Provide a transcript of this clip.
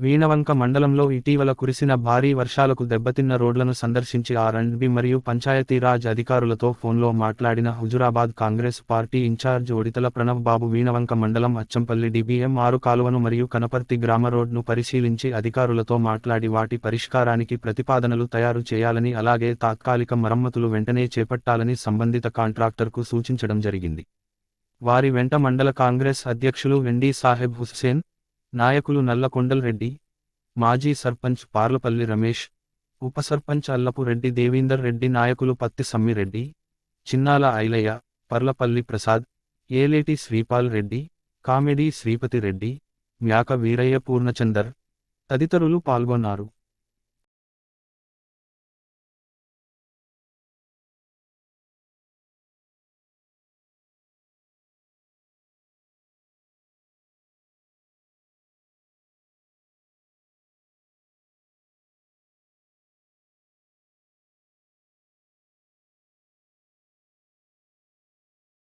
వీణవంక మండలంలో ఇటీవల కురిసిన భారీ వర్షాలకు దెబ్బతిన్న రోడ్లను సందర్శించి ఆర్ అండ్ బి మరియు పంచాయతీరాజ్ అధికారులతో ఫోన్లో మాట్లాడిన Huzurabad Congress party in-charge Odithala Pranav Babu Veenavanka మండలం అచ్చంపల్లి డిబిఎం ఆరు కాలువను మరియు కనపర్తి గ్రామ రోడ్ను పరిశీలించి అధికారులతో మాట్లాడి వాటి పరిష్కారానికి ప్రతిపాదనలు తయారు చేయాలని అలాగే తాత్కాలిక మరమ్మతులు వెంటనే చేపట్టాలని సంబంధిత కాంట్రాక్టర్కు సూచించడం జరిగింది. వారి వెంట మండల కాంగ్రెస్ అధ్యక్షులు వెండీ సాహెబ్ హుస్సేన్ నాయకులు నల్లకొండల్ రెడ్డి మాజీ సర్పంచ్ పార్లపల్లి రమేష్ ఉప సర్పంచ్ అల్లపు రెడ్డి దేవీందర్ రెడ్డి నాయకులు పత్తి సమ్మిరెడ్డి చిన్నాల ఐలయ్య పర్లపల్లి ప్రసాద్ ఏలేటి శ్రీపాల్ రెడ్డి కామెడీ శ్రీపతి రెడ్డి మ్యాక వీరయ్య పూర్ణచందర్ తదితరులు పాల్గొన్నారు.